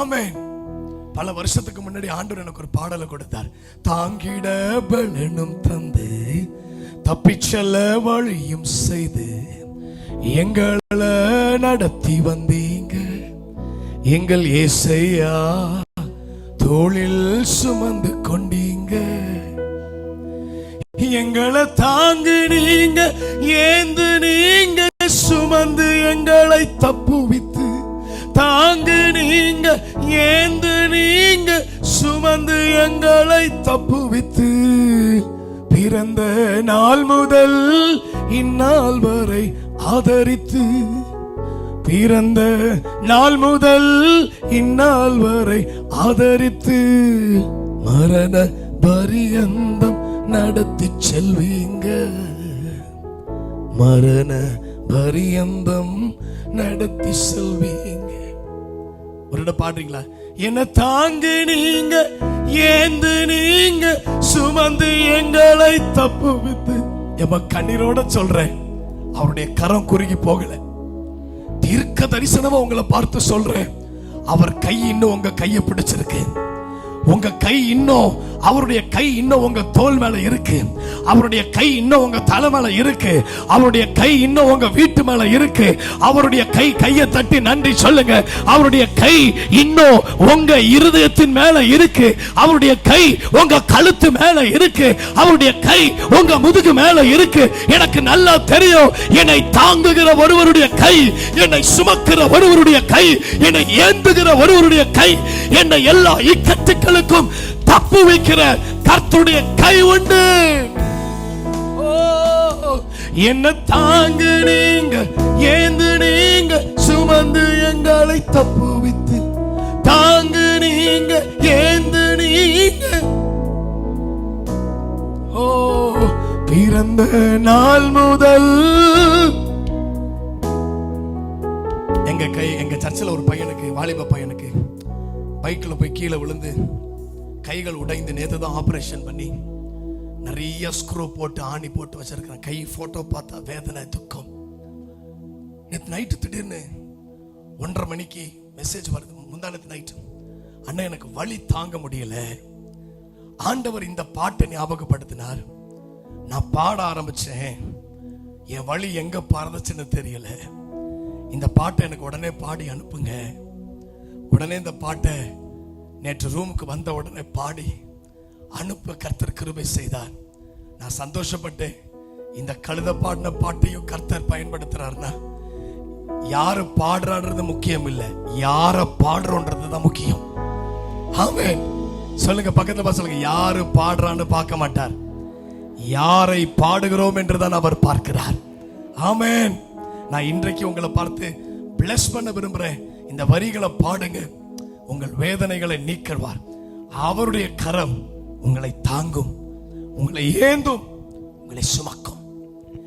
ஆமேன். பல வருஷத்துக்கு முன்னாடி ஆண்டவர் எனக்கு ஒரு பாடலை கொடுத்தார். தாங்கிட பலனும் தந்து தப்பிச்சல வழியும் செய்து எங்களை நடத்தி வந்தீங்க. எங்கள் ஏசையா தோளில் சுமந்து கொண்டீங்க. எங்களை தாங்கு நீங்க ஏந்து நீங்க சுமந்து எங்களை தப்பு ஏந்து நீங்க சுமந்து எங்களை தப்புவித்து பிறந்த நாள் முதல் இந்நாள் வரை ஆதரித்து பிறந்த நாள் முதல் இந்நாள் வரை ஆதரித்து மரண பரியந்தம் நடத்தி செல்வீங்க. மரண பரியந்தம் நடத்தி செல்வீங்க. ஒரு இடம் பாடுறீங்களா? என்ன தாங்கு நீங்க ஏந்து நீங்க சுமந்து எங்களை தப்பு வித்து. எம்ம கண்ணீரோட சொல்றேன். அவருடைய கரம் குறுகி போகல. தீர்க்க தரிசனமா உங்களை பார்த்து சொல்றேன். அவர் கை இன்னும் உங்க கையை பிடிச்சிருக்கு. உங்க கை இன்னும் அவருடைய கை இன்னும் உங்க தோல் மேல இருக்கு. அவருடைய கை இன்னும் உங்க தலை மேல இருக்கு. அவருடைய கை இன்னும் உங்க வீட்டு மேல இருக்கு. அவருடைய கை கையை தட்டி நன்றி சொல்லுங்க. அவருடைய கை இன்னும் உங்க இருதயத்தின் மேல இருக்கு. அவருடைய கை உங்க கழுத்து மேல இருக்கு. அவருடைய கை உங்க முதுகு மேல இருக்கு. எனக்கு நல்லா தெரியும். என்னை தாங்குகிற ஒருவருடைய கை என்னை சுமக்கிற ஒருவருடைய கை என்னை ஏந்துகிற ஒருவருடைய கை என்னை எல்லா இக்கட்டுகளுக்கும் தப்பு வைக்கிற கர்த்தருடைய கை உண்டு. ஓ, என்ன தாங்கு நீங்க ஏந்து நீங்க சுமந்து எங்களை தப்புவித்து தாங்கு நீங்க ஏந்து நீங்க. ஓ பிறந்த நாள் முதல் எங்க கை எங்கள் சர்ச்சில் ஒரு பையனுக்கு வாலிப பையனுக்கு பைக்கில் போய் கீழே விழுந்து கைகள் உடைந்து நேற்று தான் ஆபரேஷன் பண்ணி நிறைய ஸ்க்ரூ போட்டு ஆணி போட்டு வச்சிருக்கிறேன். கை போட்டோ பார்த்தா வேதனை துக்கம். நேற்று நைட்டு திடீர்னு ஒன்றரை மணிக்கு மெசேஜ் வருது. முந்தானத்து நைட்டு அண்ணன் எனக்கு வழி தாங்க முடியல. ஆண்டவர் இந்த பாட்டை ஞாபகப்படுத்தினார். நான் பாட ஆரம்பிச்சேன். என் வழி எங்க பறந்துச்சுன்னு தெரியல. இந்த பாட்டை எனக்கு உடனே பாடி அனுப்புங்க. உடனே இந்த பாட்டை நேற்று ரூமுக்கு வந்த உடனே பாடி அனுப்ப கர்த்தர் கிருபை செய்தார். நான் சந்தோஷப்பட்டேன். இந்த கழுத பாடின பாட்டையும் கர்த்தர் பயன்படுத்துறாருன்னா யாரு பாடுறான்றது முக்கியம் இல்லை யார பாடுறோன்றது தான் முக்கியம். ஆமே சொல்லுங்க பக்கத்துல சொல்லுங்க. யாரு பாடுறான்னு பார்க்க மாட்டார். யாரை பாடுகிறோம் என்றுதான் அவர் பார்க்கிறார். ஆமேன். நான் இன்றைக்கு உங்களை பார்த்து பிளஸ் பண்ண விரும்புறேன். இந்த வரிகளை பாடுங்க. உங்கள் வேதனைகளை நீக்கிறவார் அவருடைய கரம் உங்களை தாங்கும். உங்களை ஏந்தும் உங்களை சுமக்கும்.